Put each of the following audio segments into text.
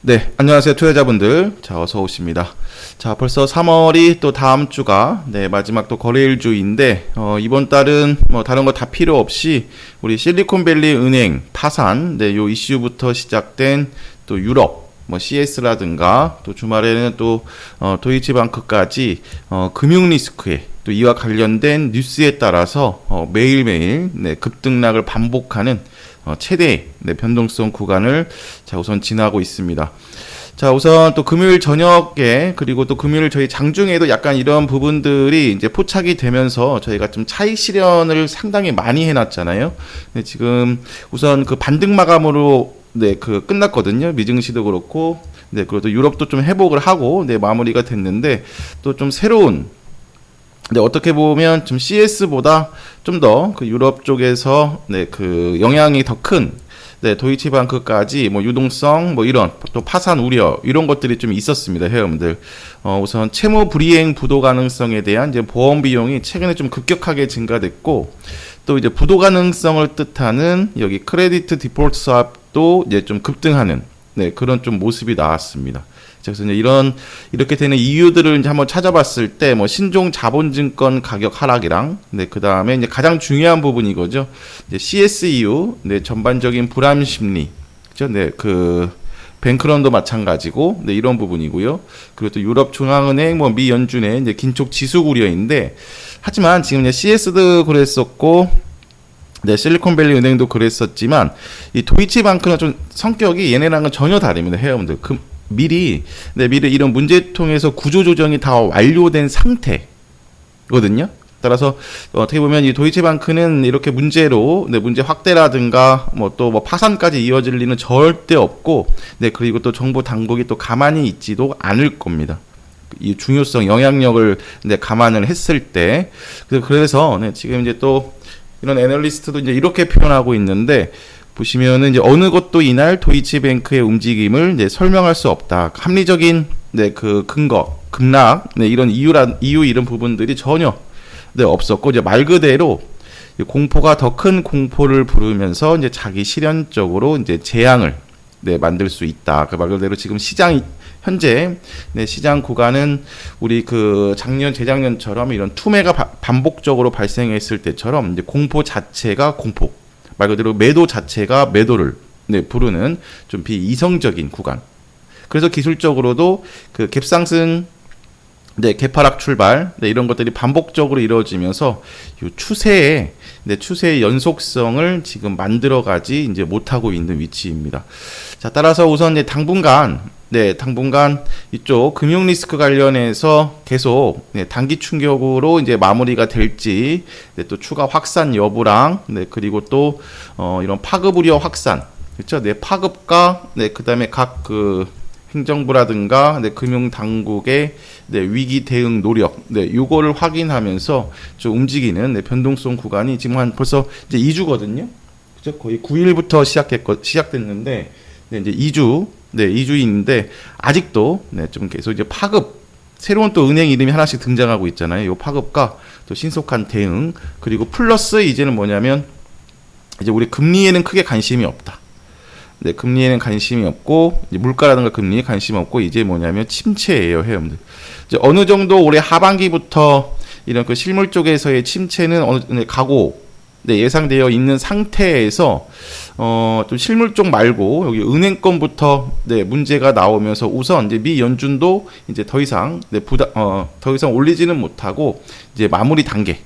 네, 안녕하세요, 투자자분들. 자, 어서 오십니다. 자, 벌써 3월이 또 다음 주가, 네, 마지막 또 거래일 주인데, 어, 이번 달은 뭐 다른 거 다 필요 없이 우리 실리콘밸리 은행 파산, 네, 요 이슈부터 시작된 또 유럽, 뭐 CS라든가 또 주말에는 또 어, 도이치방크까지 어, 금융 리스크에 또 이와 관련된 뉴스에 따라서 어, 매일매일 네, 급등락을 반복하는 어, 최대 네, 변동성 구간을 자 우선 지나고 있습니다. 자 우선 또 금요일 저녁에 그리고 또 금요일 저희 장중에도 약간 이런 부분들이 이제 포착이 되면서 저희가 좀 차익 실현을 상당히 많이 해놨잖아요. 네, 지금 우선 그 반등 마감으로 네, 그 끝났거든요. 미증시도 그렇고, 네, 그리고 또 유럽도 좀 회복을 하고, 네, 마무리가 됐는데, 또 좀 새로운, 네, 어떻게 보면 좀 CS보다 좀 더 그 유럽 쪽에서, 네, 그 영향이 더 큰, 네, 도이치방크까지 뭐 유동성 뭐 이런 또 파산 우려 이런 것들이 좀 있었습니다, 회원들. 어, 우선 채무 불이행 부도 가능성에 대한 이제 보험 비용이 최근에 좀 급격하게 증가됐고 또 이제 부도 가능성을 뜻하는 여기 크레디트 디폴트 수압도 이제 좀 급등하는 네, 그런 좀 모습이 나왔습니다. 그래서 이제 이런 이렇게 되는 이유들을 이제 한번 찾아봤을 때 뭐 신종 자본증권 가격 하락이랑 네 그다음에 이제 가장 중요한 부분이 거죠. 이제 CSEU 네 전반적인 불안 심리 그죠? 네, 그 뱅크런도 마찬가지고 네, 이런 부분이고요. 그리고 또 유럽 중앙은행 뭐 미 연준의 이제 긴축 지수 우려인데 하지만 지금 이제 CS도 그랬었고 네, 실리콘밸리 은행도 그랬었지만 이 도이치방크는 좀 성격이 얘네랑은 전혀 다릅니다. 회원들. 그 미리 네, 미리 이런 문제통에서 구조 조정이 다 완료된 상태거든요. 따라서 어떻게 보면 이 도이치방크는 이렇게 문제로 네, 문제 확대라든가 뭐또뭐 파산까지 이어질 리는 절대 없고 네 그리고 또 정부 당국이 또 가만히 있지도 않을 겁니다. 이 중요성 영향력을 네, 감안을 했을 때 그래서 네, 지금 이제 또 이런 애널리스트도 이제 이렇게 표현하고 있는데 보시면은 이제 어느 것도 이날 도이치뱅크의 움직임을 이제 설명할 수 없다. 합리적인 네, 그 근거, 급락, 네, 이런 이유라 이유 이런 부분들이 전혀 네, 없었고 이제 말 그대로 공포가 더 큰 공포를 부르면서 이제 자기 실현적으로 이제 재앙을 네, 만들 수 있다. 그 말 그대로 지금 시장 현재 네, 시장 구간은 우리 그 작년 재작년처럼 이런 투매가 바, 반복적으로 발생했을 때처럼 이제 공포 자체가 공포 말 그대로 매도 자체가 매도를 네, 부르는 좀 비이성적인 구간. 그래서 기술적으로도 그 갭상승 네, 개파락 출발, 네, 이런 것들이 반복적으로 이루어지면서 이 추세의, 네, 추세의 연속성을 지금 만들어가지 이제 못하고 있는 위치입니다. 자, 따라서 우선 이제 당분간, 네, 당분간 이쪽 금융 리스크 관련해서 계속 네, 단기 충격으로 이제 마무리가 될지, 네, 또 추가 확산 여부랑, 네, 그리고 또, 어, 이런 파급 우려 확산, 그렇죠? 네, 파급과, 네, 그 다음에 각 그, 행정부라든가 네, 금융 당국의 네, 위기 대응 노력, 네, 요거를 확인하면서 좀 움직이는 네, 변동성 구간이 지금 한 벌써 이제 2주거든요. 그죠? 거의 9일부터 시작했거 시작됐는데 네, 이제 2주, 네, 2주인데 아직도 네, 좀 계속 이제 파급 새로운 또 은행 이름이 하나씩 등장하고 있잖아요. 요 파급과 또 신속한 대응 그리고 플러스 이제는 뭐냐면 이제 우리 금리에는 크게 관심이 없다. 네, 금리에는 관심이 없고 물가라든가 금리에 관심 없고 이제 뭐냐면 침체예요, 회원들. 이제 어느 정도 올해 하반기부터 이런 그 실물 쪽에서의 침체는 어느 네, 가고 네, 예상되어 있는 상태에서 어, 좀 실물 쪽 말고 여기 은행권부터 네, 문제가 나오면서 우선 이제 미 연준도 이제 더 이상 네, 부다 어, 더 이상 올리지는 못하고 이제 마무리 단계.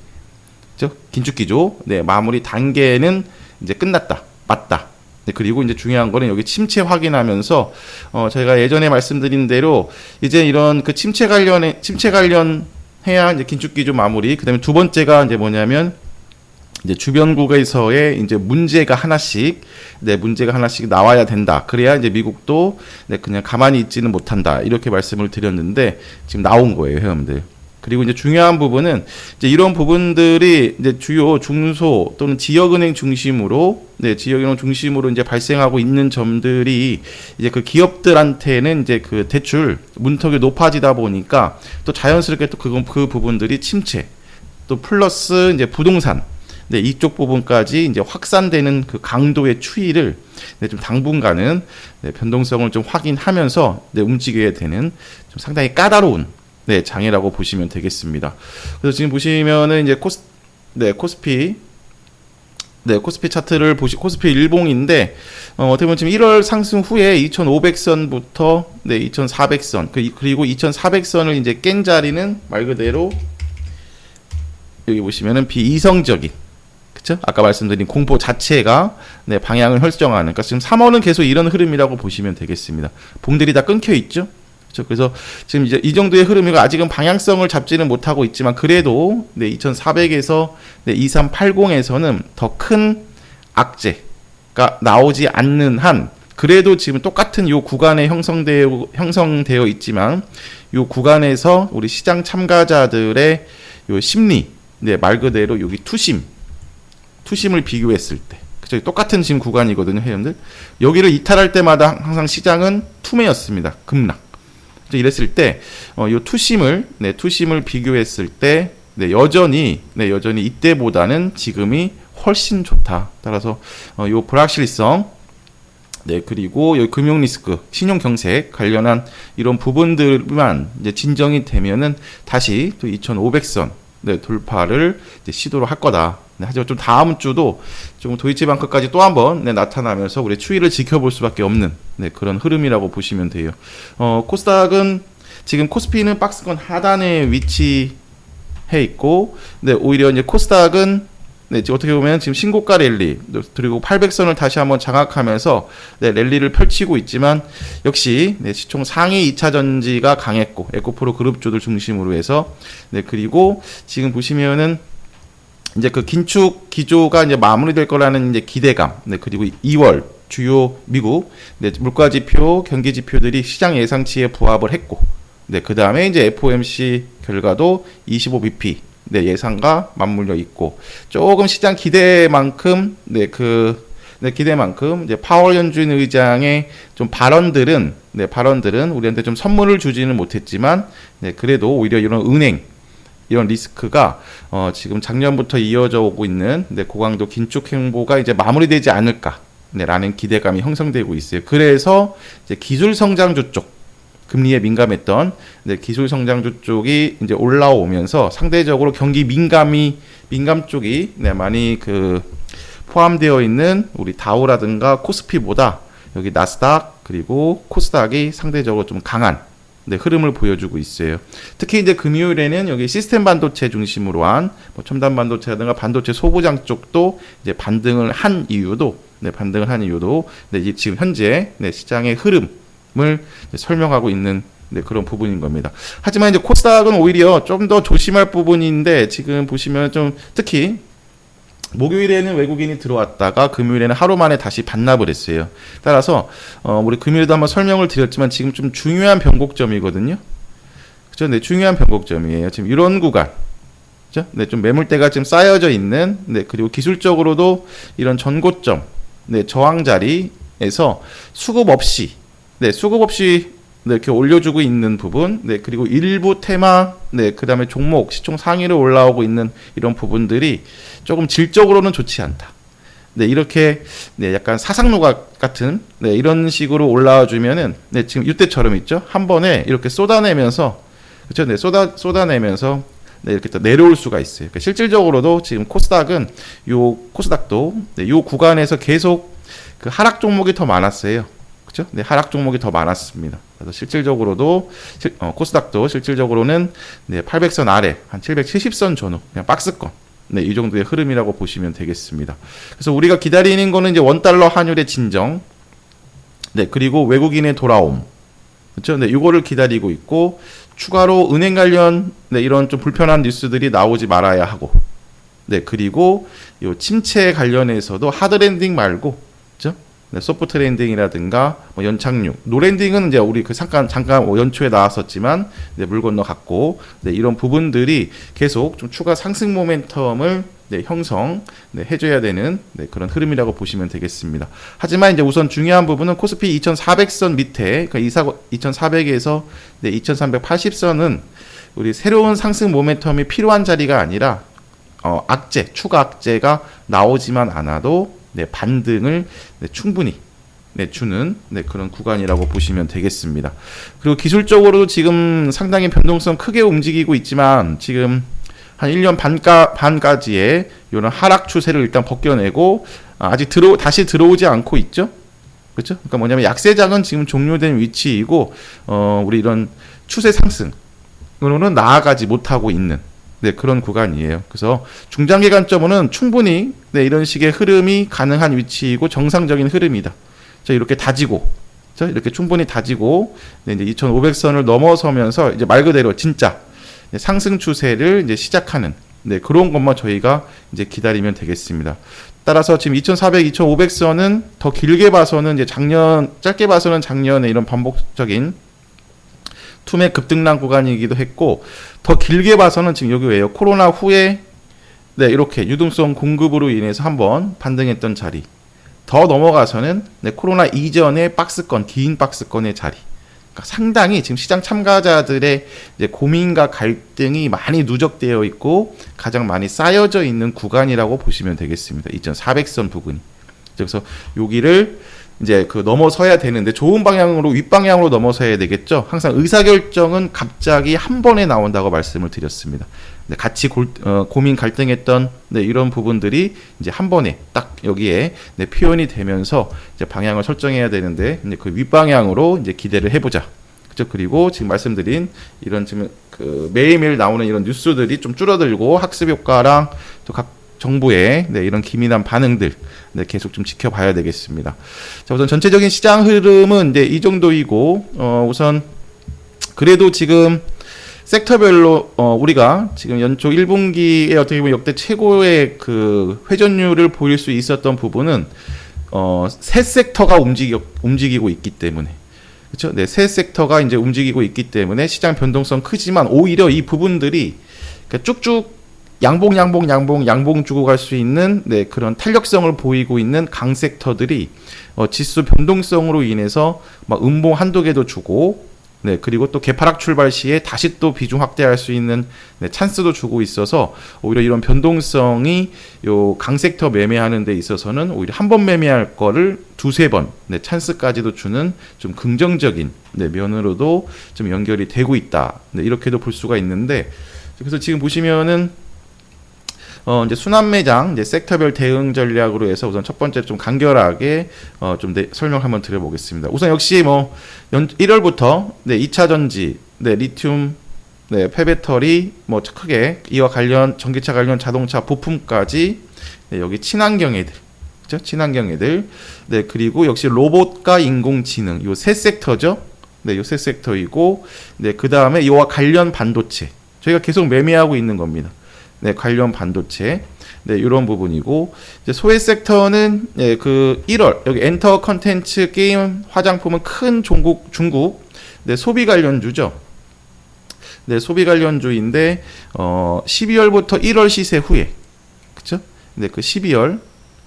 죠 긴축 기조. 네, 마무리 단계는 이제 끝났다. 맞다. 네, 그리고 이제 중요한 거는 여기 침체 확인하면서 어 저희가 예전에 말씀드린 대로 이제 이런 그 침체 관련에 침체 관련 해야 이제 긴축 기조 마무리. 그다음에 두 번째가 이제 뭐냐면 이제 주변국에서의 이제 문제가 하나씩 네 문제가 하나씩 나와야 된다. 그래야 이제 미국도 네 그냥 가만히 있지는 못한다. 이렇게 말씀을 드렸는데 지금 나온 거예요, 회원들. 그리고 이제 중요한 부분은 이제 이런 부분들이 이제 주요 중소 또는 지역은행 중심으로 네, 지역은행 중심으로 이제 발생하고 있는 점들이 이제 그 기업들한테는 이제 그 대출 문턱이 높아지다 보니까 또 자연스럽게 또 그, 그 부분들이 침체 또 플러스 이제 부동산 네, 이쪽 부분까지 이제 확산되는 그 강도의 추이를 네, 좀 당분간은 네, 변동성을 좀 확인하면서 네, 움직여야 되는 좀 상당히 까다로운 네, 장애라고 보시면 되겠습니다. 그래서 지금 보시면은 이제 코스 네, 코스피 네, 코스피 차트를 보시 코스피 일봉인데 어, 어떻게 보면 지금 1월 상승 후에 2,500선부터 네, 2,400선 그, 그리고 2,400선을 이제 깬 자리는 말 그대로 여기 보시면은 비이성적인 그쵸? 아까 말씀드린 공포 자체가 네, 방향을 설정하는 그러니까 지금 3월은 계속 이런 흐름이라고 보시면 되겠습니다. 봉들이 다 끊겨 있죠. 그렇죠. 그래서 지금 이제 이 정도의 흐름이 아직은 방향성을 잡지는 못하고 있지만 그래도 네, 2,400에서 네, 2380에서는 더 큰 악재가 나오지 않는 한 그래도 지금 똑같은 요 구간에 형성되어 형성되어 있지만 요 구간에서 우리 시장 참가자들의 요 심리 네, 말 그대로 여기 투심 투심을 비교했을 때 그죠? 똑같은 지금 구간이거든요, 회원들. 여기를 이탈할 때마다 항상 시장은 투매였습니다. 급락. 이랬을 때, 어, 요 투심을, 네, 투심을 비교했을 때, 네, 여전히, 네, 여전히 이때보다는 지금이 훨씬 좋다. 따라서, 어, 요 불확실성, 네, 그리고 여기 금융 리스크, 신용 경색 관련한 이런 부분들만 이제 진정이 되면은 다시 또 2,500선, 네, 돌파를 시도를 할 거다. 네, 하지만 좀 다음 주도 좀 도이치방크까지 또 한번 네, 나타나면서 우리 추이를 지켜볼 수밖에 없는 네, 그런 흐름이라고 보시면 돼요. 어, 코스닥은 지금 코스피는 박스권 하단에 위치해 있고, 네, 오히려 이제 코스닥은 네, 어떻게 보면 지금 신고가 랠리 그리고 800선을 다시 한번 장악하면서 네, 랠리를 펼치고 있지만 역시 네, 시총 상위 2차 전지가 강했고 에코프로 그룹주들 중심으로 해서 네, 그리고 지금 보시면은 이제 그 긴축 기조가 이제 마무리될 거라는 이제 기대감, 네, 그리고 2월 주요 미국 네, 물가 지표, 경기 지표들이 시장 예상치에 부합을 했고, 네, 그 다음에 이제 FOMC 결과도 25bp 네, 예상과 맞물려 있고, 조금 시장 기대만큼 네, 그 네, 기대만큼 이제 파월 연준 의장의 좀 발언들은 네, 발언들은 우리한테 좀 선물을 주지는 못했지만 네, 그래도 오히려 이런 은행 이런 리스크가 어, 지금 작년부터 이어져 오고 있는 네, 고강도 긴축 행보가 이제 마무리되지 않을까 네, 라는 기대감이 형성되고 있어요. 그래서 이제 기술 성장주 쪽 금리에 민감했던 네, 기술 성장주 쪽이 이제 올라오면서 상대적으로 경기 민감이 민감 쪽이 네, 많이 그 포함되어 있는 우리 다우라든가 코스피보다 여기 나스닥 그리고 코스닥이 상대적으로 좀 강한 네, 흐름을 보여주고 있어요. 특히 이제 금요일에는 여기 시스템 반도체 중심으로 한 뭐 첨단 반도체라든가 반도체 소부장 쪽도 이제 반등을 한 이유도 네, 반등을 한 이유도 네, 지금 현재 네, 시장의 흐름 을 설명하고 있는 네, 그런 부분인 겁니다. 하지만 이제 코스닥은 오히려 좀 더 조심할 부분인데 지금 보시면 좀 특히 목요일에는 외국인이 들어왔다가 금요일에는 하루 만에 다시 반납을 했어요. 따라서 어, 우리 금요일에도 한번 설명을 드렸지만 지금 좀 중요한 변곡점이거든요. 그죠? 네, 중요한 변곡점이에요. 지금 이런 구간. 그죠? 네, 좀 매물대가 지금 쌓여져 있는, 네, 그리고 기술적으로도 이런 전고점, 네, 저항 자리에서 수급 없이, 네, 수급 없이 네, 이렇게 올려주고 있는 부분, 네, 그리고 일부 테마, 네, 그 다음에 종목, 시총 상위로 올라오고 있는 이런 부분들이 조금 질적으로는 좋지 않다. 네, 이렇게, 네, 약간 사상노각 같은, 네, 이런 식으로 올라와 주면은, 네, 지금 이때처럼 있죠? 한 번에 이렇게 쏟아내면서, 그쵸? 네, 쏟아, 쏟아내면서, 네, 이렇게 또 내려올 수가 있어요. 그러니까 실질적으로도 지금 코스닥은, 요, 코스닥도, 네, 요 구간에서 계속 그 하락 종목이 더 많았어요. 그죠? 네, 하락 종목이 더 많았습니다. 그래서 실질적으로도 실, 어, 코스닥도 실질적으로는 네, 800선 아래 한 770선 전후 그냥 박스권 네, 이 정도의 흐름이라고 보시면 되겠습니다. 그래서 우리가 기다리는 거는 이제 원 달러 환율의 진정 네, 그리고 외국인의 돌아옴. 그렇죠? 네, 이거를 기다리고 있고 추가로 은행 관련 네, 이런 좀 불편한 뉴스들이 나오지 말아야 하고 네, 그리고 요 침체 관련해서도 하드랜딩 말고 네, 소프트 랜딩이라든가 뭐 연착륙, 노랜딩은 이제 우리 그 잠깐 잠깐 뭐 연초에 나왔었지만 네, 물 건너 갔고 네, 이런 부분들이 계속 좀 추가 상승 모멘텀을 네, 형성 네, 해줘야 되는 네, 그런 흐름이라고 보시면 되겠습니다. 하지만 이제 우선 중요한 부분은 코스피 2,400선 밑에 그러니까 2,400에서 네, 2,380선은 우리 새로운 상승 모멘텀이 필요한 자리가 아니라 어, 악재, 추가 악재가 나오지만 않아도 네, 반등을 네, 충분히 네, 주는 네, 그런 구간이라고 보시면 되겠습니다. 그리고 기술적으로도 지금 상당히 변동성 크게 움직이고 있지만 지금 한 1년 반가, 반까지의 이런 하락 추세를 일단 벗겨내고 아, 아직 들어 다시 들어오지 않고 있죠. 그렇죠? 그러니까 뭐냐면 약세장은 지금 종료된 위치이고 어, 우리 이런 추세 상승으로는 나아가지 못하고 있는 네, 그런 구간이에요. 그래서 중장기 관점으로는 충분히 네, 이런 식의 흐름이 가능한 위치이고 정상적인 흐름이다. 자, 이렇게 다지고 자, 이렇게 충분히 다지고 네, 이제 2,500선을 넘어서면서 이제 말 그대로 진짜 네, 상승 추세를 이제 시작하는 네, 그런 것만 저희가 이제 기다리면 되겠습니다. 따라서 지금 2,400, 2,500선은 더 길게 봐서는 이제 작년 짧게 봐서는 작년에 이런 반복적인 투매 급등난 구간이기도 했고 더 길게 봐서는 지금 여기 왜요? 코로나 후에 네, 이렇게 유동성 공급으로 인해서 한번 반등했던 자리. 더 넘어가서는 네, 코로나 이전의 박스권, 긴 박스권의 자리. 그러니까 상당히 지금 시장 참가자들의 이제 고민과 갈등이 많이 누적되어 있고 가장 많이 쌓여져 있는 구간이라고 보시면 되겠습니다. 2,400선 부근이. 그래서 여기를 이제 그 넘어서야 되는데 좋은 방향으로 윗방향으로 넘어서야 되겠죠. 항상 의사결정은 갑자기 한 번에 나온다고 말씀을 드렸습니다. 네, 같이 골, 어, 고민 갈등했던 네, 이런 부분들이 이제 한 번에 딱 여기에 네, 표현이 되면서 이제 방향을 설정해야 되는데 이제 그 윗방향으로 이제 기대를 해보자. 그죠? 그리고 지금 말씀드린 이런 지금 그 매일매일 나오는 이런 뉴스들이 좀 줄어들고 학습 효과랑 또각 정부의 네, 이런 기민한 반응들 네, 계속 좀 지켜봐야 되겠습니다. 자, 우선 전체적인 시장 흐름은 이제 이 정도이고 어, 우선 그래도 지금 섹터별로 어, 우리가 지금 연초 1분기에 어떻게 보면 역대 최고의 그 회전율을 보일 수 있었던 부분은 어, 세 섹터가 움직이, 움직이고 있기 때문에 그렇죠? 네, 세 섹터가 이제 움직이고 있기 때문에 시장 변동성 크지만 오히려 이 부분들이 그러니까 쭉쭉 양봉 양봉 양봉 양봉 주고 갈 수 있는 네, 그런 탄력성을 보이고 있는 강 섹터들이 어, 지수 변동성으로 인해서 막 음봉 한두 개도 주고 네, 그리고 또 개파락 출발 시에 다시 또 비중 확대할 수 있는 네, 찬스도 주고 있어서 오히려 이런 변동성이 요 강섹터 매매하는 데 있어서는 오히려 한 번 매매할 거를 두세 번 네, 찬스까지도 주는 좀 긍정적인 네, 면으로도 좀 연결이 되고 있다. 네, 이렇게도 볼 수가 있는데 그래서 지금 보시면은 어, 이제 순환 매장, 이제 섹터별 대응 전략으로 해서 우선 첫 번째 좀 간결하게 어, 좀 네, 설명 한번 드려보겠습니다. 우선 역시 뭐 연, 1월부터 네, 2차 전지, 네, 리튬, 네, 폐배터리, 뭐 크게 이와 관련 전기차 관련 자동차 부품까지 네, 여기 친환경 애들, 그죠? 친환경 애들, 네, 그리고 역시 로봇과 인공지능, 요 세 섹터죠. 네, 요 세 섹터이고, 네, 그 다음에 이와 관련 반도체, 저희가 계속 매매하고 있는 겁니다. 네, 관련 반도체. 네, 이런 부분이고 이제 소외 섹터는 예, 그 1월 여기 엔터 컨텐츠 게임 화장품은 큰 중국 중국 네, 소비 관련주죠. 네, 소비 관련주인데 어 12월부터 1월 시세 후에 그렇죠? 네, 그 12월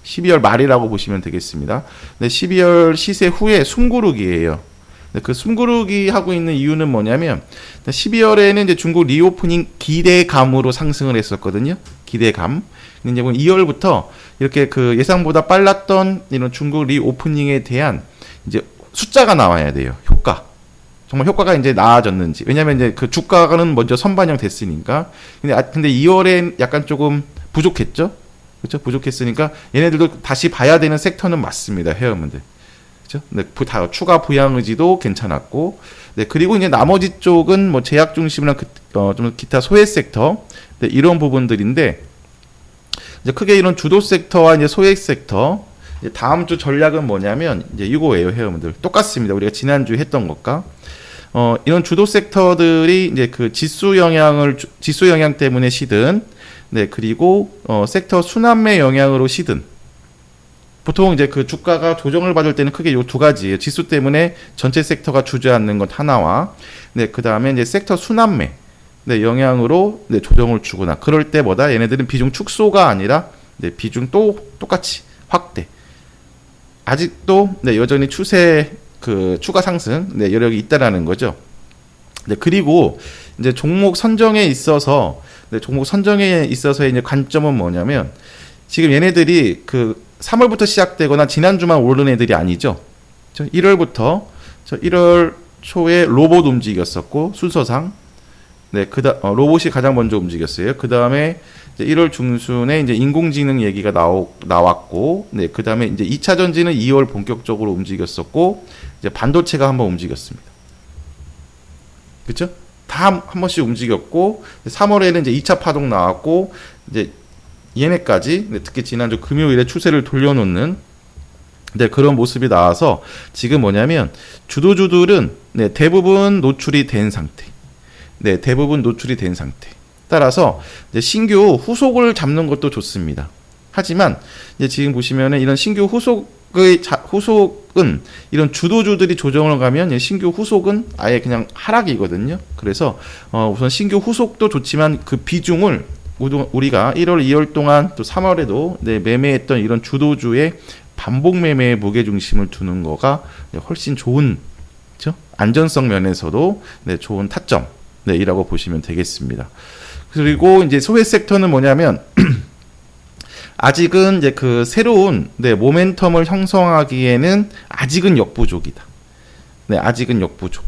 12월 말이라고 보시면 되겠습니다. 네, 12월 시세 후에 숨고르기예요. 네, 그 숨고르기 하고 있는 이유는 뭐냐면 12월에는 이제 중국 리오프닝 기대감으로 상승을 했었거든요. 기대감. 이제 2월부터 이렇게 그 예상보다 빨랐던 이런 중국 리오프닝에 대한 이제 숫자가 나와야 돼요. 효과. 정말 효과가 이제 나아졌는지. 왜냐면 이제 그 주가는 먼저 선반영 됐으니까. 근데 아, 근데 2월엔 약간 조금 부족했죠. 그렇죠? 부족했으니까 얘네들도 다시 봐야 되는 섹터는 맞습니다. 회원분들. 그죠? 네, 다 추가 부양 의지도 괜찮았고, 네, 그리고 이제 나머지 쪽은 뭐 제약 중심이나 그, 어, 좀 기타 소외 섹터, 네, 이런 부분들인데, 이제 크게 이런 주도 섹터와 이제 소외 섹터, 이제 다음 주 전략은 뭐냐면, 이제 이거예요, 회원분들. 똑같습니다. 우리가 지난 주에 했던 것과. 어, 이런 주도 섹터들이 이제 그 지수 영향을, 지수 영향 때문에 시든, 네, 그리고, 어, 섹터 순환매 영향으로 시든, 보통 이제 그 주가가 조정을 받을 때는 크게 요 두 가지예요. 지수 때문에 전체 섹터가 주저앉는 것 하나와, 네, 그 다음에 이제 섹터 순환매, 네, 영향으로 네, 조정을 주거나, 그럴 때보다 얘네들은 비중 축소가 아니라, 네, 비중 또 똑같이 확대. 아직도, 네, 여전히 추세, 그, 추가 상승, 네, 여력이 있다라는 거죠. 네, 그리고 이제 종목 선정에 있어서 네, 종목 선정에 있어서의 이제 관점은 뭐냐면 지금 얘네들이 그 3월부터 시작되거나 지난주만 오른 애들이 아니죠. 저 1월부터 저 1월 초에 로봇 움직였었고 순서상 네, 그다 어, 로봇이 가장 먼저 움직였어요. 그 다음에 1월 중순에 이제 인공지능 얘기가 나오, 나왔고, 네, 그 다음에 이제 2차 전지는 2월 본격적으로 움직였었고, 이제 반도체가 한번 움직였습니다. 그렇죠? 다 한 번씩 움직였고, 3월에는 이제 2차 파동 나왔고, 이제 얘네까지 네, 특히 지난주 금요일에 추세를 돌려놓는 네, 그런 모습이 나와서 지금 뭐냐면 주도주들은 네, 대부분 노출이 된 상태. 네, 대부분 노출이 된 상태. 따라서 신규 후속을 잡는 것도 좋습니다. 하지만 이제 지금 보시면은 이런 신규 후속의 자, 후속은 이런 주도주들이 조정을 가면 신규 후속은 아예 그냥 하락이거든요. 그래서 어, 우선 신규 후속도 좋지만 그 비중을 우리가 1월, 2월 동안 또 3월에도 네, 매매했던 이런 주도주의 반복 매매의 무게 중심을 두는 거가 네, 훨씬 좋은 그죠? 안전성 면에서도 네, 좋은 타점 네, 이라고 보시면 되겠습니다. 그리고 이제 소외 섹터는 뭐냐면 아직은 이제 그 새로운 네, 모멘텀을 형성하기에는 아직은 역부족이다. 네, 아직은 역부족.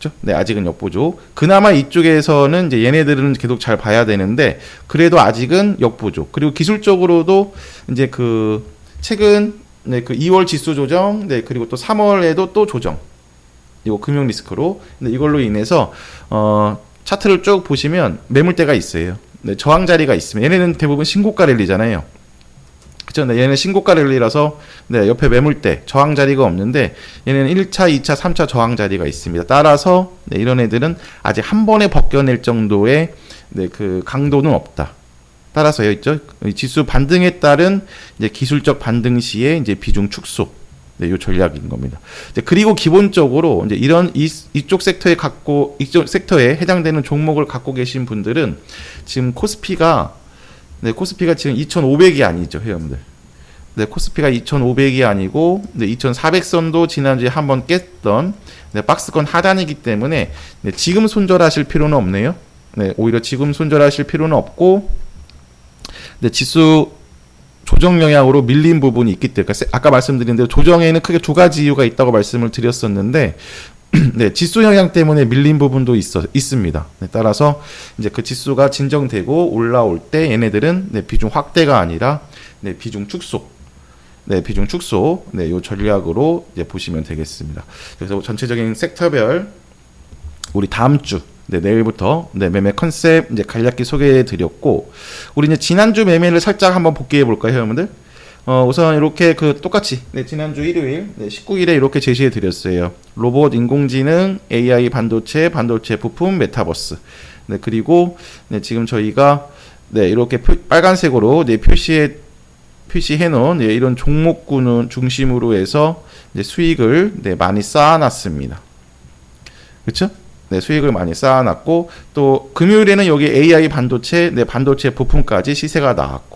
그죠? 네, 아직은 역부족. 그나마 이쪽에서는 이제 얘네들은 계속 잘 봐야 되는데 그래도 아직은 역부족. 그리고 기술적으로도 이제 그 최근 네, 그 2월 지수 조정, 네, 그리고 또 3월에도 또 조정. 이거 금융 리스크로. 근데 이걸로 인해서 어 차트를 쭉 보시면 매물대가 있어요. 네, 저항 자리가 있으면 얘네는 대부분 신고가 랠리잖아요. 그죠? 네, 얘는 신고가 랠리라서 네, 옆에 매물대, 저항 자리가 없는데 얘네는 1차, 2차, 3차 저항 자리가 있습니다. 따라서 네, 이런 애들은 아직 한 번에 벗겨낼 정도의 네, 그 강도는 없다. 따라서요, 있죠? 이 지수 반등에 따른 이제 기술적 반등 시에 이제 비중 축소. 네, 요 전략인 겁니다. 이제 그리고 기본적으로 이제 이런 이, 이쪽 섹터에 갖고 이쪽 섹터에 해당되는 종목을 갖고 계신 분들은 지금 코스피가 네, 코스피가 지금 2,500이 아니죠, 회원들. 네, 코스피가 2,500이 아니고 네, 2,400선도 지난주에 한번 깼던 네, 박스권 하단이기 때문에 네, 지금 손절하실 필요는 없네요. 네, 오히려 지금 손절하실 필요는 없고 네, 지수 조정 영향으로 밀린 부분이 있기 때문에 그러니까 아까 말씀드린 대로 조정에는 크게 두 가지 이유가 있다고 말씀을 드렸었는데 네, 지수 영향 때문에 밀린 부분도 있어 있습니다. 네, 따라서 이제 그 지수가 진정되고 올라올 때 얘네들은 네, 비중 확대가 아니라 네, 비중 축소. 네, 비중 축소. 네, 요 전략으로 이제 보시면 되겠습니다. 그래서 전체적인 섹터별 우리 다음 주 네, 내일부터 네, 매매 컨셉 이제 간략히 소개해 드렸고 우리 이제 지난주 매매를 살짝 한번 복귀해 볼까요, 여러분들? 어, 우선 이렇게 그 똑같이 네, 지난주 일요일 네, 19일에 이렇게 제시해 드렸어요. 로봇, 인공지능, AI 반도체, 반도체 부품, 메타버스. 네, 그리고 네, 지금 저희가 네, 이렇게 표, 빨간색으로 네, 표시해 표시해 놓은 네, 이런 종목군을 중심으로 해서 이제 수익을 네, 많이 쌓아 놨습니다. 그렇죠? 네, 수익을 많이 쌓아놨고 또 금요일에는 여기 AI 반도체, 네, 반도체 부품까지 시세가 나왔고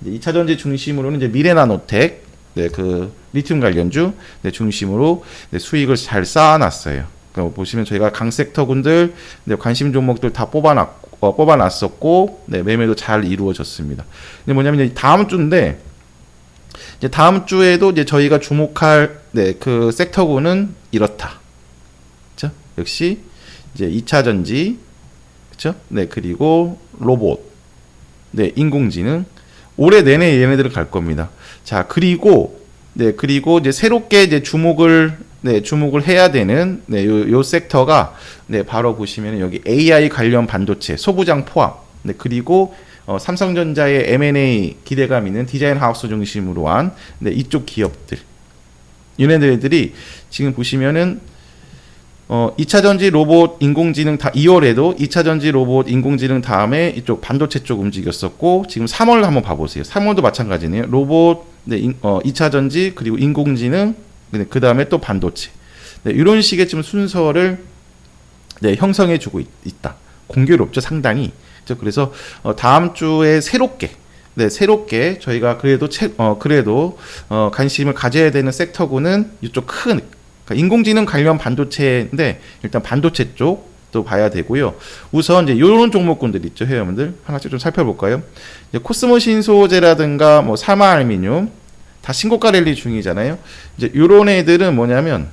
이제 2차 전지 중심으로는 이제 미래나노텍, 네, 그 리튬 관련주 네, 중심으로 네, 수익을 잘 쌓아놨어요. 그러니까 보시면 저희가 강 섹터군들 네, 관심 종목들 다 뽑아놨 어, 뽑아놨었고 네, 매매도 잘 이루어졌습니다. 근데 뭐냐면 이제 다음 주인데 이제 다음 주에도 이제 저희가 주목할 네, 그 섹터군은 이렇다. 그렇죠? 역시 이제 2차 전지 그렇죠? 네, 그리고 로봇. 네, 인공지능 올해 내내 얘네들은 갈 겁니다. 자, 그리고 네, 그리고 이제 새롭게 이제 주목을 네, 주목을 해야 되는 네, 요, 요 섹터가 네, 바로 보시면 여기 AI 관련 반도체, 소부장 포함. 네, 그리고 어, 삼성전자의 M&A 기대감 있는 디자인 하우스 중심으로 한 네, 이쪽 기업들. 얘네들이 지금 보시면은 어, 2차 전지 로봇 인공지능 다 2월에도 2차 전지 로봇 인공지능 다음에 이쪽 반도체 쪽 움직였었고 지금 3월 한번 봐보세요. 3월도 마찬가지네요. 로봇, 네, 인, 어, 2차 전지 그리고 인공지능 네, 그 다음에 또 반도체. 네, 이런 식의 지금 순서를 네, 형성해 주고 있, 다 공교롭죠, 상당히. 그래서 어, 다음 주에 새롭게 네, 새롭게 저희가 그래도 채, 어, 그래도 어, 관심을 가져야 되는 섹터군은 이쪽 큰 그러니까 인공지능 관련 반도체인데 일단 반도체 쪽 또 봐야 되고요. 우선 이제 요런 종목군들 있죠, 회원분들. 하나씩 좀 살펴볼까요? 이제 코스모 신소재라든가 뭐 사마 알미늄 다 신고가 랠리 중이잖아요. 이제 요런 애들은 뭐냐면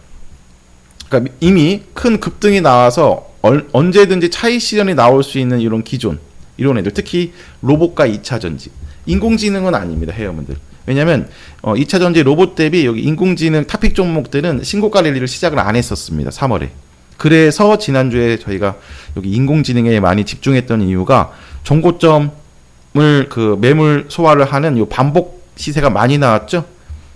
그러니까 이미 큰 급등이 나와서 얼- 언제든지 차익 실현이 나올 수 있는 이런 기존 이런 애들 특히 로봇과 2차 전지 인공지능은 아닙니다 회원분들 왜냐하면 어, 2차 전지 로봇 대비 여기 인공지능 탑픽 종목들은 신고가 랠리를 시작을 안 했었습니다 3월에 그래서 지난주에 저희가 여기 인공지능에 많이 집중했던 이유가 정고점을 그 매물 소화를 하는 요 반복 시세가 많이 나왔죠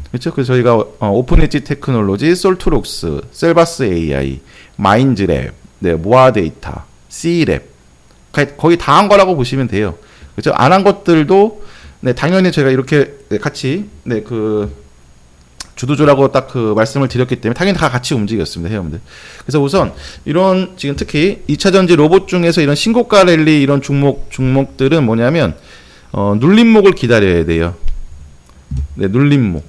그렇죠? 그래서 저희가 어, 오픈 엣지 테크놀로지, 솔트록스, 셀바스 AI, 마인즈랩, 네, 모아 데이터, C랩 가- 거의 다 한 거라고 보시면 돼요. 그렇죠? 안 한 것들도 네, 당연히 제가 이렇게 네, 같이 네, 그 주도주라고 딱 그 말씀을 드렸기 때문에 당연히 다 같이 움직였습니다, 회원들. 그래서 우선 이런 지금 특히 2차 전지 로봇 중에서 이런 신고가 랠리 이런 종목 종목들은 뭐냐면 어, 눌림목을 기다려야 돼요. 네, 눌림목.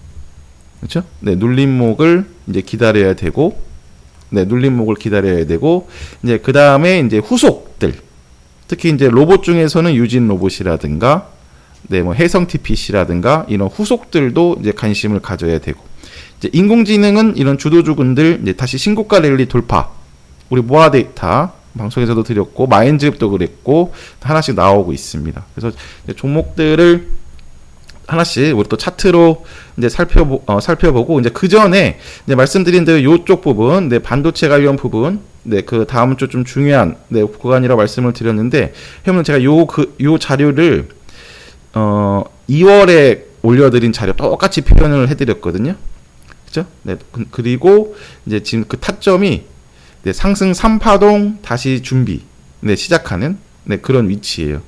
그렇죠? 네, 눌림목을 이제 기다려야 되고, 네, 눌림목을 기다려야 되고, 이제 그 다음에 이제 후속들, 특히 이제 로봇 중에서는 유진 로봇이라든가, 네, 뭐 해성 TPC라든가 이런 후속들도 이제 관심을 가져야 되고, 이제 인공지능은 이런 주도주군들 이제 다시 신고가 랠리 돌파, 우리 모아 데이터 방송에서도 드렸고 마인즈도 그랬고 하나씩 나오고 있습니다. 그래서 종목들을 하나씩 우리 또 차트로 이제 살펴보 어, 살펴보고 이제 그 전에 이제 말씀드린 대로 요쪽 부분, 네 반도체 관련 부분, 네그 다음 주 좀 중요한 네 구간이라고 말씀을 드렸는데, 형님 제가 요 그요 자료를 어 2월에 올려드린 자료 똑같이 표현을 해드렸거든요. 그죠? 네 그- 그리고 이제 지금 그 타점이 네, 상승 3파동 다시 준비 네 시작하는 네 그런 위치예요.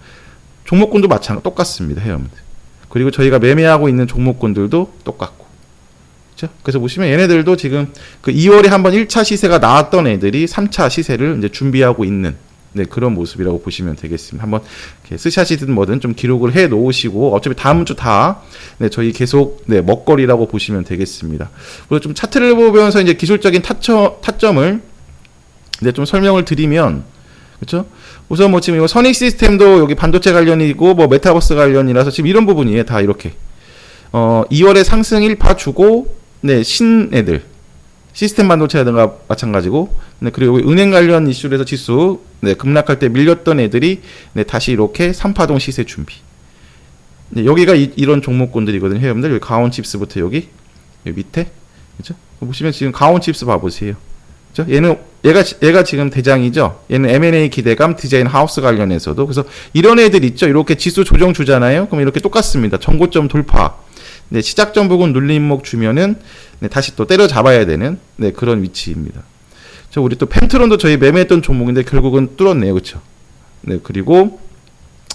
종목군도 마찬가지 똑같습니다, 회원들. 그리고 저희가 매매하고 있는 종목군들도 똑같고. 그렇죠? 그래서 보시면 얘네들도 지금 그 2월에 한번 1차 시세가 나왔던 애들이 3차 시세를 이제 준비하고 있는 네, 그런 모습이라고 보시면 되겠습니다. 한번 이렇게 스샷이든 뭐든 좀 기록을 해 놓으시고 어차피 다음 주 다 네, 저희 계속 네, 먹거리라고 보시면 되겠습니다. 그리고 좀 차트를 보면서 이제 기술적인 타점, 타점을 네, 좀 설명을 드리면 그렇죠? 우선 뭐 지금 이거 선익 시스템도 여기 반도체 관련이고 뭐 메타버스 관련이라서 지금 이런 부분이에요. 다 이렇게. 어, 2월에 상승 1파 주고 네, 신애들 시스템 반도체라든가 마찬가지고 네, 그리고 은행 관련 이슈로 해서 지수 네, 급락할 때 밀렸던 애들이 네, 다시 이렇게 3파동 시세 준비. 네, 여기가 이, 런 종목군들이거든요. 회원들 여기 가온 칩스부터 여기 여기 밑에 그렇죠? 보시면 지금 가온 칩스 봐 보세요. 그죠? 얘는 얘가 지- 얘가 지금 대장이죠. 얘는 M&A 기대감 디자인 하우스 관련해서도 그래서 이런 애들 있죠. 이렇게 지수 조정 주잖아요. 그럼 이렇게 똑같습니다. 정고점 돌파. 네, 시작점 부분 눌림목 주면은 네, 다시 또 때려 잡아야 되는 네, 그런 위치입니다. 저 우리 또 펜트론도 저희 매매했던 종목인데 결국은 뚫었네요. 그렇죠? 네, 그리고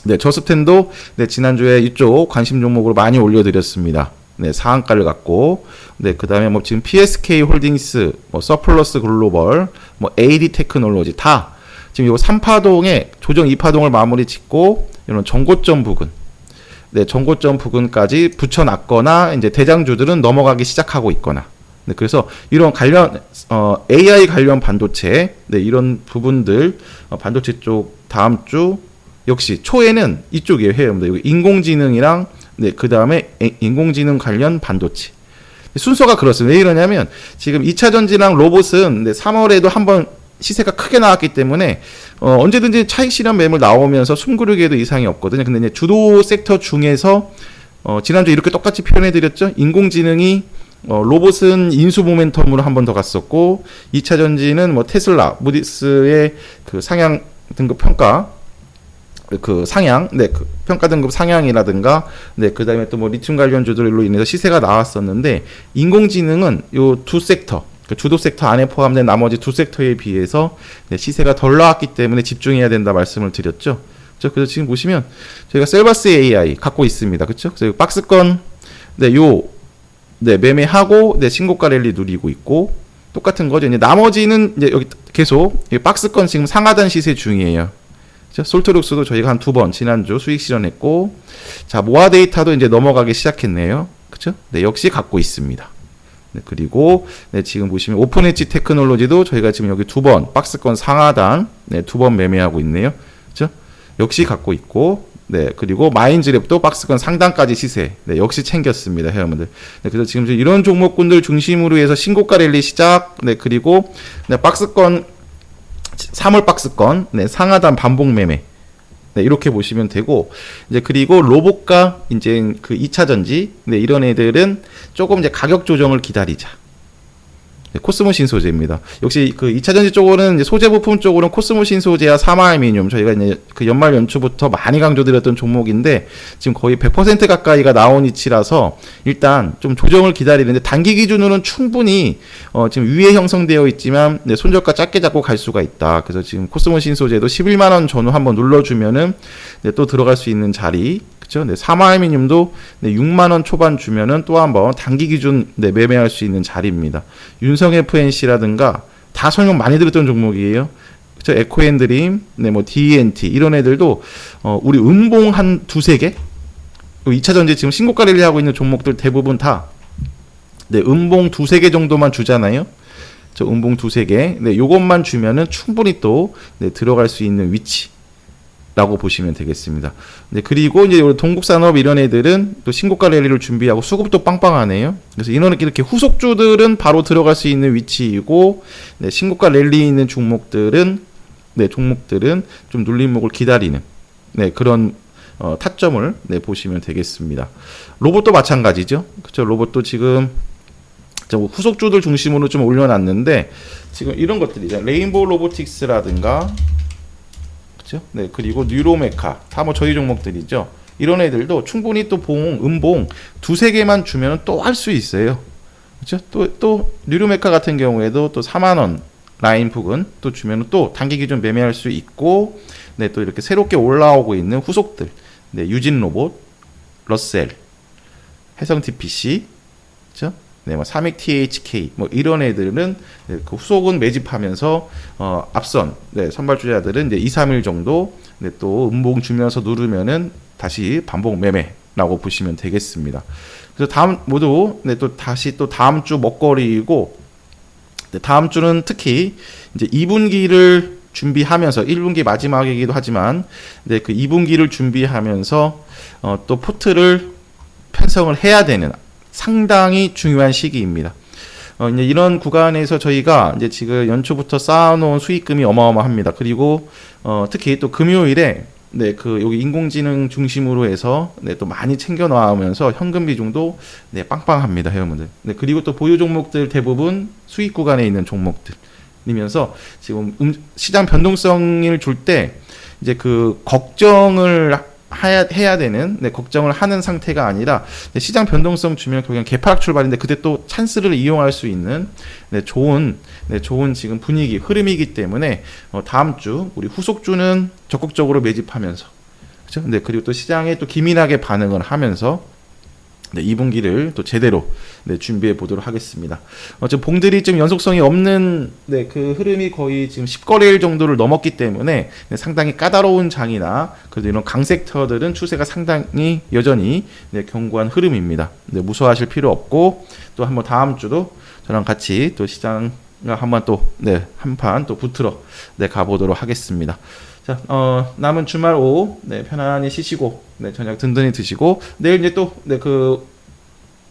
네, 저스텐도 네, 지난주에 이쪽 관심 종목으로 많이 올려 드렸습니다. 네, 상한가를 갖고, 네, 그 다음에 뭐 지금 PSK 홀딩스, 뭐 서플러스 글로벌, 뭐 AD 테크놀로지 다 지금 요 3파동에 조정 2파동을 마무리 짓고 이런 정고점 부근, 네, 정고점 부근까지 붙여놨거나 이제 대장주들은 넘어가기 시작하고 있거나, 네, 그래서 이런 관련 어, AI 관련 반도체, 네, 이런 부분들 어, 반도체 쪽 다음 주 역시 초에는 이쪽이에요, 회원들. 여기 인공지능이랑 네, 그 다음에 인공지능 관련 반도체. 순서가 그렇습니다. 왜 이러냐면 지금 2차 전지랑 로봇은 네, 3월에도 한번 시세가 크게 나왔기 때문에 어, 언제든지 차익 실현 매물 나오면서 숨고르기에도 이상이 없거든요. 근데 이제 주도 섹터 중에서 어, 지난주 이렇게 똑같이 표현해 드렸죠. 인공지능이 어, 로봇은 인수 모멘텀으로 한 번 더 갔었고 2차 전지는 뭐 테슬라, 무디스의 그 상향 등급 평가 그 상향, 네, 그 평가 등급 상향이라든가, 네, 그 다음에 또 뭐 리튬 관련 주들로 인해서 시세가 나왔었는데, 인공지능은 요 두 섹터, 그 주도 섹터 안에 포함된 나머지 두 섹터에 비해서 네, 시세가 덜 나왔기 때문에 집중해야 된다 말씀을 드렸죠. 그렇죠? 그래서 지금 보시면 저희가 셀바스 AI 갖고 있습니다. 그렇죠? 그래서 박스권, 네, 요, 네, 매매하고, 네, 신고가 랠리 누리고 있고, 똑같은 거죠. 이제 나머지는 이제 여기 계속 이 박스권 지금 상하단 시세 중이에요. 그죠? 솔트룩스도 저희가 한 두 번 지난주 수익 실현했고 자 모아 데이터도 이제 넘어가기 시작했네요. 그렇죠? 네 역시 갖고 있습니다. 네, 그리고 네, 지금 보시면 오픈 엣지 테크놀로지도 저희가 지금 여기 두 번 박스권 상하단 네, 두 번 매매하고 있네요. 그렇죠? 역시 갖고 있고 네, 그리고 마인즈랩도 박스권 상단까지 시세. 네, 역시 챙겼습니다, 회원분들. 네, 그래서 지금 이런 종목군들 중심으로 해서 신고가 랠리 시작. 네, 그리고 네, 박스권 3월 박스권 네, 상하단 반복 매매. 네, 이렇게 보시면 되고 이제 그리고 로봇과 이제 그 2차 전지 네, 이런 애들은 조금 이제 가격 조정을 기다리자. 네, 코스모 신 소재입니다. 역시 그 2차 전지 쪽으로는 소재 부품 쪽으로는 코스모 신 소재와 사마알미늄 저희가 이제 그 연말 연초부터 많이 강조드렸던 종목인데 지금 거의 100% 가까이가 나온 위치라서 일단 좀 조정을 기다리는데 단기 기준으로는 충분히 어 지금 위에 형성되어 있지만 네, 손절가 짧게 잡고 갈 수가 있다. 그래서 지금 코스모 신 소재도 11만 원 전후 한번 눌러주면은 네, 또 들어갈 수 있는 자리 그렇죠? 네, 사마알미늄도 네, 6만 원 초반 주면은 또 한번 단기 기준 네, 매매할 수 있는 자리입니다. 윤성 FNC라든가 다 설명 많이 들었던 종목이에요. 그렇죠? 에코앤드림, 네, 뭐 DNT 이런 애들도 어, 우리 음봉 한 두세 개, 2차 전지 지금 신고가 랠리 하고 있는 종목들 대부분 다 네, 음봉 두세 개 정도만 주잖아요. 저 음봉 두세 개. 네, 요것만 주면은 충분히 또 네, 들어갈 수 있는 위치. 라고 보시면 되겠습니다. 네, 그리고 이제 동국산업 이런 애들은 또 신고가 랠리를 준비하고 수급도 빵빵하네요. 그래서 이런 이렇게 후속주들은 바로 들어갈 수 있는 위치이고 네, 신고가 랠리 있는 종목들은 네, 종목들은 좀 눌림목을 기다리는 네, 그런 어, 타점을 네, 보시면 되겠습니다. 로봇도 마찬가지죠. 그렇죠. 로봇도 지금 좀 후속주들 중심으로 좀 올려놨는데 지금 이런 것들이죠. 레인보우 로보틱스라든가 그렇죠? 네, 그리고 뉴로메카 다 뭐 저희 종목들이죠. 이런 애들도 충분히 또 봉, 음봉 두세 개만 주면 또 할 수 있어요. 그렇죠? 또, 또 뉴로메카 같은 경우에도 또 4만 원 라인 부근 또 주면 또 단기 기준 매매할 수 있고 네, 또 이렇게 새롭게 올라오고 있는 후속들. 네, 유진 로봇, 러셀, 해성 TPC, 그렇죠? 네, 뭐 삼익 THK 뭐 이런 애들은 네, 그 후속은 매집하면서 어, 앞선 네, 선발 주자들은 이제 2, 3일 정도 네, 또 음봉 주면서 누르면은 다시 반복 매매라고 보시면 되겠습니다. 그래서 다음 모두 네, 또 다시 또 다음 주 먹거리이고 네, 다음 주는 특히 이제 2분기를 준비하면서 1분기 마지막이기도 하지만 네, 그 2분기를 준비하면서 어, 또 포트를 편성을 해야 되는 상당히 중요한 시기입니다. 어, 이제 이런 구간에서 저희가 이제 지금 연초부터 쌓아놓은 수익금이 어마어마합니다. 그리고 어, 특히 또 금요일에 네, 그 여기 인공지능 중심으로 해서 네, 또 많이 챙겨 나오면서 현금 비중도 네, 빵빵합니다, 회원분들. 네, 그리고 또 보유 종목들 대부분 수익 구간에 있는 종목들이면서 지금 음, 시장 변동성을 줄 때 이제 그 걱정을 해야, 해야 되는 네, 걱정을 하는 상태가 아니라 네, 시장 변동성 주면 결국엔 개파락 출발인데 그때 또 찬스를 이용할 수 있는 네, 좋은 네, 좋은 지금 분위기 흐름이기 때문에 어, 다음 주 우리 후속주는 적극적으로 매집하면서 그렇죠? 네, 그리고 또 시장에 또 기민하게 반응을 하면서 네, 2분기를 또 제대로 네, 준비해 보도록 하겠습니다. 어, 지금 봉들이 좀 연속성이 없는 네, 그 흐름이 거의 지금 10거래일 정도를 넘었기 때문에 네, 상당히 까다로운 장이나 그래도 이런 강 섹터들은 추세가 상당히 여전히 네, 견고한 흐름입니다. 네, 무서워하실 필요 없고 또 한번 다음 주도 저랑 같이 또 시장 한번 또 네, 한판 또 붙으러 네, 가보도록 하겠습니다. 자, 어, 남은 주말 오후 네, 편안히 쉬시고 네, 저녁 든든히 드시고 내일 이제 또 네, 그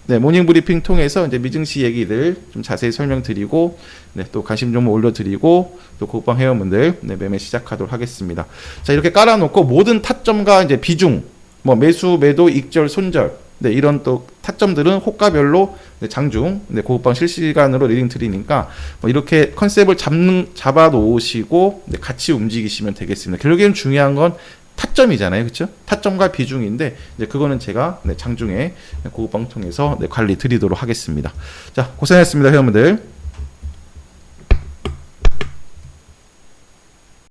네, 모닝 브리핑 통해서 이제 미증시 얘기들 좀 자세히 설명드리고 네, 또 관심 종목 올려드리고 또 국방 회원분들 네, 매매 시작하도록 하겠습니다. 자, 이렇게 깔아놓고 모든 타점과 이제 비중, 뭐 매수, 매도, 익절, 손절 네, 이런 또 타점들은 호가별로 네, 장중, 네, 고급방 실시간으로 리딩 드리니까 뭐 이렇게 컨셉을 잡는 잡아 놓으시고 네, 같이 움직이시면 되겠습니다. 결국에는 중요한 건 타점이잖아요, 그렇죠? 타점과 비중인데 이제 그거는 제가 네, 장중에 고급방 통해서 네, 관리 드리도록 하겠습니다. 자, 고생했습니다, 회원분들.